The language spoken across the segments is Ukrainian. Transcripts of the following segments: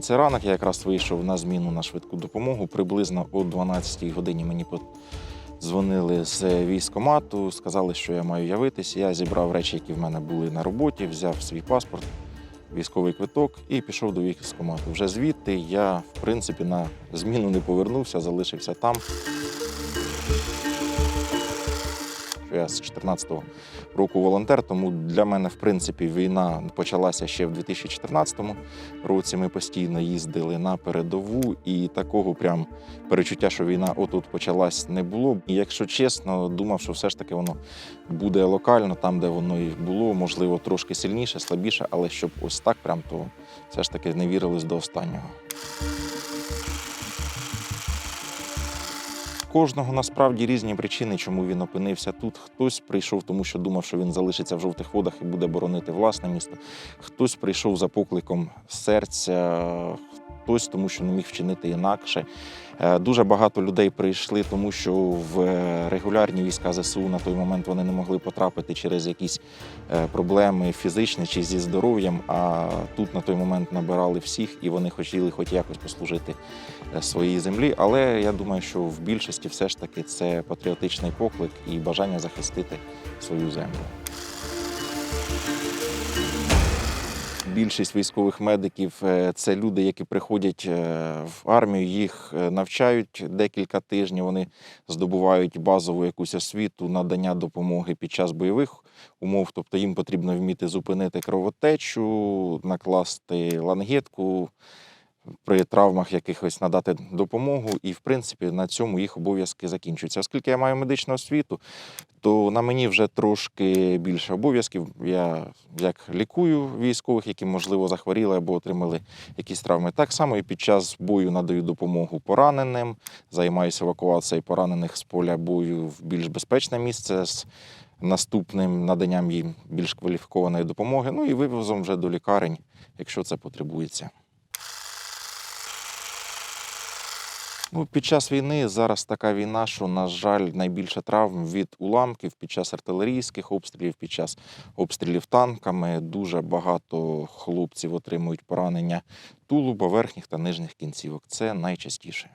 Цей ранок. Я якраз вийшов на зміну на швидку допомогу. Приблизно о 12-й годині мені подзвонили з військомату, сказали, що я маю явитись. Я зібрав речі, які в мене були на роботі, взяв свій паспорт, військовий квиток і пішов до військкомату. Вже звідти я, в принципі, на зміну не повернувся, залишився там. Я з 14-го року волонтер, тому для мене, в принципі, війна почалася ще в 2014 році. Ми постійно їздили на передову, і такого прям перечуття, що війна отут почалась, не було. І якщо чесно, думав, що все ж таки воно буде локально, там, де воно і було, можливо, трошки сильніше, слабіше, але щоб ось так, прям то все ж таки не вірились до останнього. Кожного насправді різні причини, чому він опинився тут. Хтось прийшов, тому що думав, що він залишиться в жовтих водах і буде боронити власне місто. Хтось прийшов за покликом серця, хтось тому, що не міг вчинити інакше. Е, Дуже багато людей прийшли, тому що в е, регулярні війська ЗСУ на той момент вони не могли потрапити через якісь е, проблеми фізичні чи зі здоров'ям. А тут на той момент набирали всіх, і вони хотіли хоч якось послужити своїй землі. Але я думаю, що в більшості все ж таки це патріотичний поклик і бажання захистити свою землю. Більшість військових медиків е, це люди, які приходять е, в армію, їх е, навчають декілька тижнів. Вони здобувають базову якусь освіту, надання допомоги під час бойових умов. Тобто їм потрібно вміти зупинити кровотечу, накласти лангетку, при травмах якихось надати допомогу. І, в принципі, на цьому їх обов'язки закінчуються. Оскільки я маю медичну освіту, то на мені вже трошки більше обов'язків. Я як лікую військових, які, можливо, захворіли або отримали якісь травми. Так само і під час бою надаю допомогу пораненим, займаюся евакуацією поранених з поля бою в більш безпечне місце з наступним наданням їм більш кваліфікованої допомоги. Ну і вивозом вже до лікарень, якщо це потребується. Ну, під час війни зараз така війна, що, на жаль, найбільше травм від уламків під час артилерійських обстрілів, під час обстрілів танками. Дуже багато хлопців отримують поранення тулуба, верхніх та нижніх кінцівок. Це найчастіше.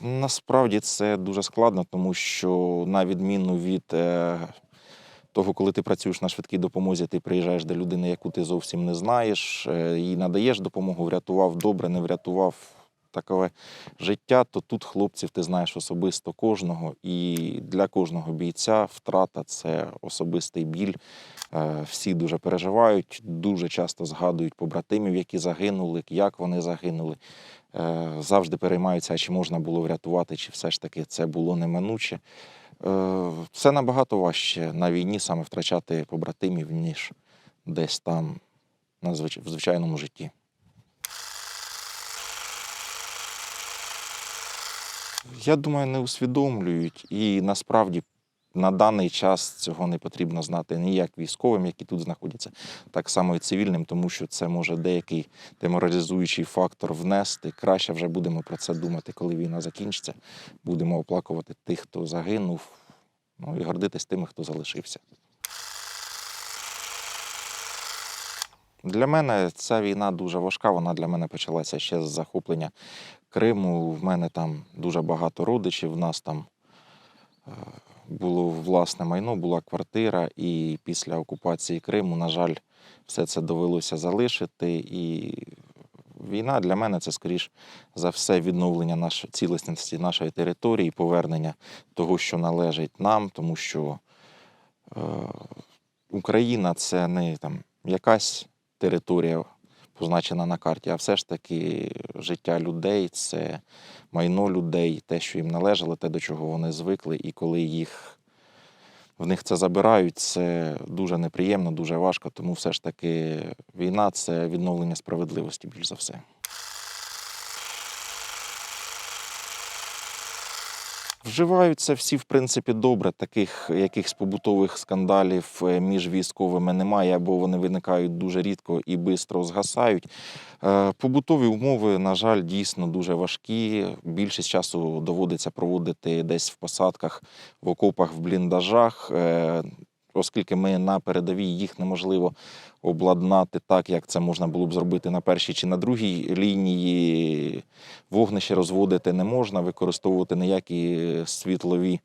Насправді це дуже складно, тому що на відміну від е, того, коли ти працюєш на швидкій допомозі, ти приїжджаєш до людини, яку ти зовсім не знаєш, е, їй надаєш допомогу, врятував добре, не врятував таке життя, то тут хлопців ти знаєш особисто кожного. І для кожного бійця втрата це особистий біль. Е, Всі дуже переживають, дуже часто згадують побратимів, які загинули, як вони загинули. Е, Завжди переймаються, чи можна було врятувати, чи все ж таки це було неминуче. Е, Це набагато важче на війні саме втрачати побратимів, ніж десь там на в звичайному житті. Я думаю, не усвідомлюють, і насправді на даний час цього не потрібно знати ні як військовим, які тут знаходяться, так само і цивільним, тому що це може деякий деморалізуючий фактор внести. Краще вже будемо про це думати, коли війна закінчиться. Будемо оплакувати тих, хто загинув, ну і гордитись тими, хто залишився. Для мене ця війна дуже важка. Вона для мене почалася ще з захоплення Криму. В мене там дуже багато родичів. В нас там е, було власне майно, була квартира, і після окупації Криму, на жаль, все це довелося залишити. І війна для мене це скоріш за все відновлення нашої цілісності нашої території, повернення того, що належить нам, тому що е, Україна це не там якась територія позначена на карті, а все ж таки життя людей, це майно людей, те, що їм належало, те, до чого вони звикли, і коли їх в них це забирають, це дуже неприємно, дуже важко. Тому все ж таки війна це відновлення справедливості більш за все. Вживаються всі, в принципі, добре. Таких якихось побутових скандалів е, між військовими немає, або вони виникають дуже рідко і швидко згасають. Е, Побутові умови, на жаль, дійсно дуже важкі. Більшість часу доводиться проводити десь в посадках, в окопах, в бліндажах. Оскільки ми на передовій їх неможливо обладнати так, як це можна було б зробити на першій чи на другій лінії. Вогнище розводити не можна, використовувати ніякі світлові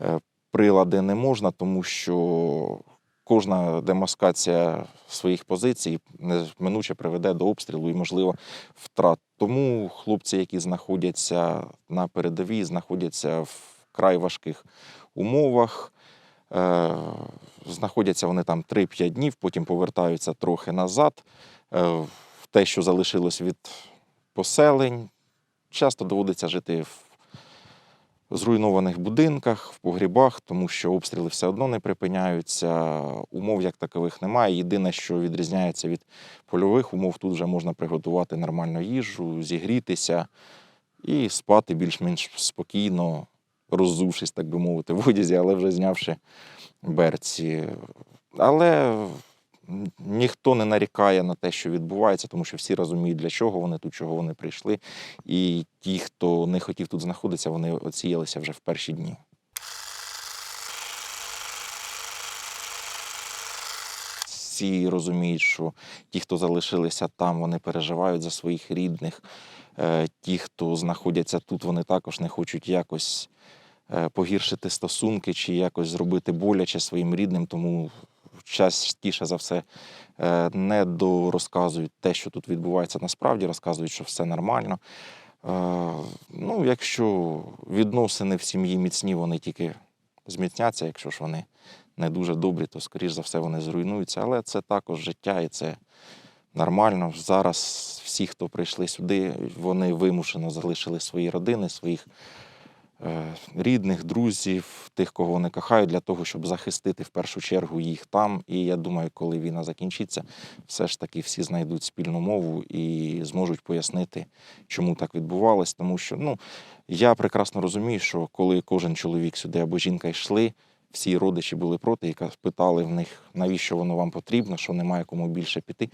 е, прилади не можна, тому що кожна демаскація своїх позицій неминуче приведе до обстрілу і, можливо, втрат. Тому хлопці, які знаходяться на передовій, знаходяться в край важких умовах. Е, знаходяться вони там 3-5 днів, потім повертаються трохи назад. Е, в те, що залишилось від поселень, часто доводиться жити в зруйнованих будинках, в погрібах, тому що обстріли все одно не припиняються. Умов як такових немає. Єдине, що відрізняється від польових умов, тут вже можна приготувати нормальну їжу, зігрітися і спати більш-менш спокійно, роззувшись, так би мовити, в одязі, але вже знявши берці. Але ніхто не нарікає на те, що відбувається, тому що всі розуміють, для чого вони тут, чого вони прийшли. І ті, хто не хотів тут знаходитися, вони оціялися вже в перші дні. Всі розуміють, що ті, хто залишилися там, вони переживають за своїх рідних. Е, Ті, хто знаходяться тут, вони також не хочуть якось е, погіршити стосунки чи якось зробити боляче своїм рідним, тому частіше за все е, не дорозказують те, що тут відбувається насправді, розказують, що все нормально. Ну, якщо відносини в сім'ї міцні, вони тільки зміцняться. Якщо ж вони не дуже добрі, то скоріш за все вони зруйнуються. Але це також життя і це нормально. Зараз всі, хто прийшли сюди, вони вимушено залишили свої родини, своїх е, рідних, друзів, тих, кого вони кохають, для того, щоб захистити в першу чергу їх там. І я думаю, коли війна закінчиться, все ж таки всі знайдуть спільну мову і зможуть пояснити, чому так відбувалось. Тому що ну, я прекрасно розумію, що коли кожен чоловік сюди або жінка йшли, всі родичі були проти і питали в них, навіщо воно вам потрібно, що немає кому більше піти.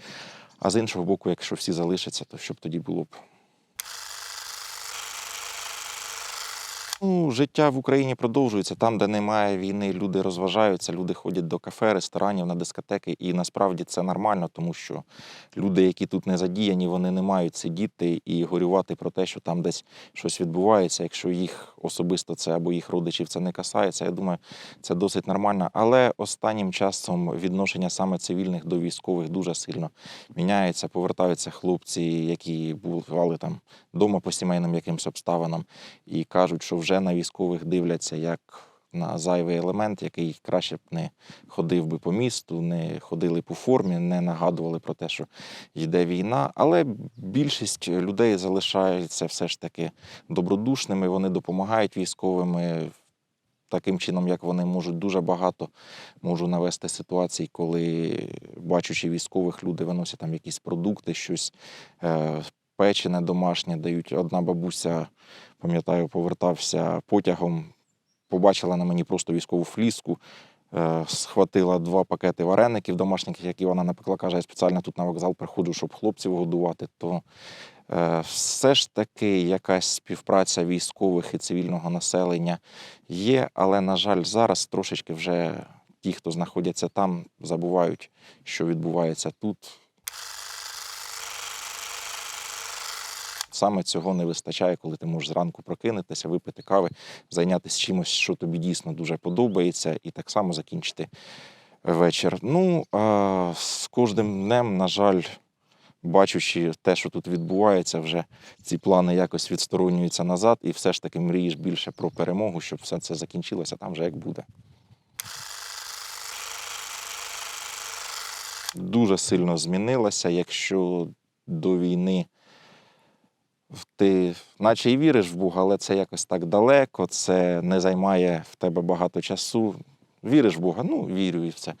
А з іншого боку, якщо всі залишаться, то що б тоді було б? Ну, життя в Україні продовжується. Там, де немає війни, люди розважаються, люди ходять до кафе, ресторанів, на дискотеки. І насправді це нормально, тому що люди, які тут не задіяні, вони не мають сидіти і горювати про те, що там десь щось відбувається. Якщо їх особисто це або їх родичів це не касається, я думаю, це досить нормально. Але останнім часом відношення саме цивільних до військових дуже сильно міняється. Повертаються хлопці, які бували там вдома по сімейним якимось обставинам, і кажуть, що вже на військових дивляться як на зайвий елемент, який краще б не ходив би по місту, не ходили по формі, не нагадували про те, що йде війна. Але більшість людей залишаються все ж таки добродушними. Вони допомагають військовим. Таким чином, як вони можуть дуже багато можу навести ситуацій, коли бачучи військових, люди виносять там якісь продукти, щось е, печене домашнє дають. Одна бабуся, пам'ятаю, повертався потягом, побачила на мені просто військову фліску, е, схватила два пакети вареників домашніх, які вона напекла, каже, я спеціально тут на вокзал приходжу, щоб хлопців годувати. То е, все ж таки якась співпраця військових і цивільного населення є, але, на жаль, зараз трошечки вже ті, хто знаходяться там, забувають, що відбувається тут. Саме цього не вистачає, коли ти можеш зранку прокинутися, випити кави, зайнятися чимось, що тобі дійсно дуже подобається, і так само закінчити вечір. Ну, а з кожним днем, на жаль, бачучи те, що тут відбувається, вже ці плани якось відсторонюються назад, і все ж таки мрієш більше про перемогу, щоб все це закінчилося там вже як буде. Дуже сильно змінилася, якщо до війни ти наче і віриш в Бога, але це якось так далеко, це не займає в тебе багато часу. Віриш в Бога, ну вірю і все.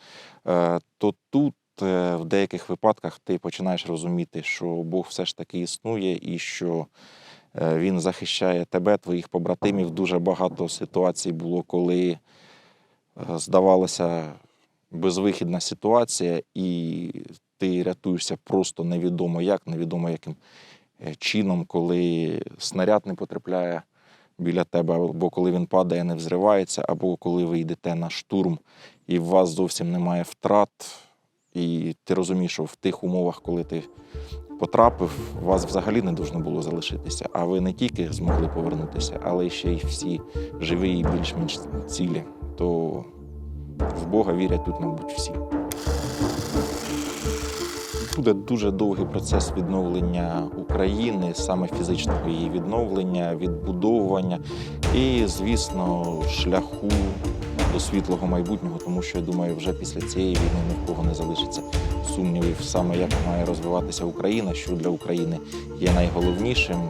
Е, То тут е, в деяких випадках ти починаєш розуміти, що Бог все ж таки існує і що е, Він захищає тебе, твоїх побратимів. Дуже багато ситуацій було, коли здавалося безвихідна ситуація, і ти рятуєшся просто невідомо як, невідомо яким чином, коли снаряд не потрапляє біля тебе, або коли він падає, не взривається, або коли ви йдете на штурм, і в вас зовсім немає втрат, і ти розумієш, що в тих умовах, коли ти потрапив, вас взагалі не должно було залишитися. А ви не тільки змогли повернутися, але ще й всі живі і більш-менш цілі. То в Бога вірять тут, мабуть, всі. Буде дуже довгий процес відновлення України, саме фізичного її відновлення, відбудовування і, звісно, шляху до світлого майбутнього, тому що я думаю, вже після цієї війни ні в кого не залишиться сумнівів, саме як має розвиватися Україна, що для України є найголовнішим.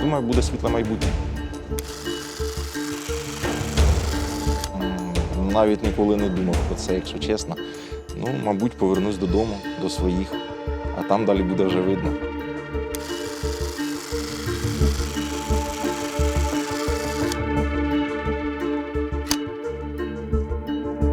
Думаю, буде світле майбутнє. Навіть ніколи не думав про це, якщо чесно. Ну, мабуть, повернусь додому, до своїх, а там далі буде вже видно.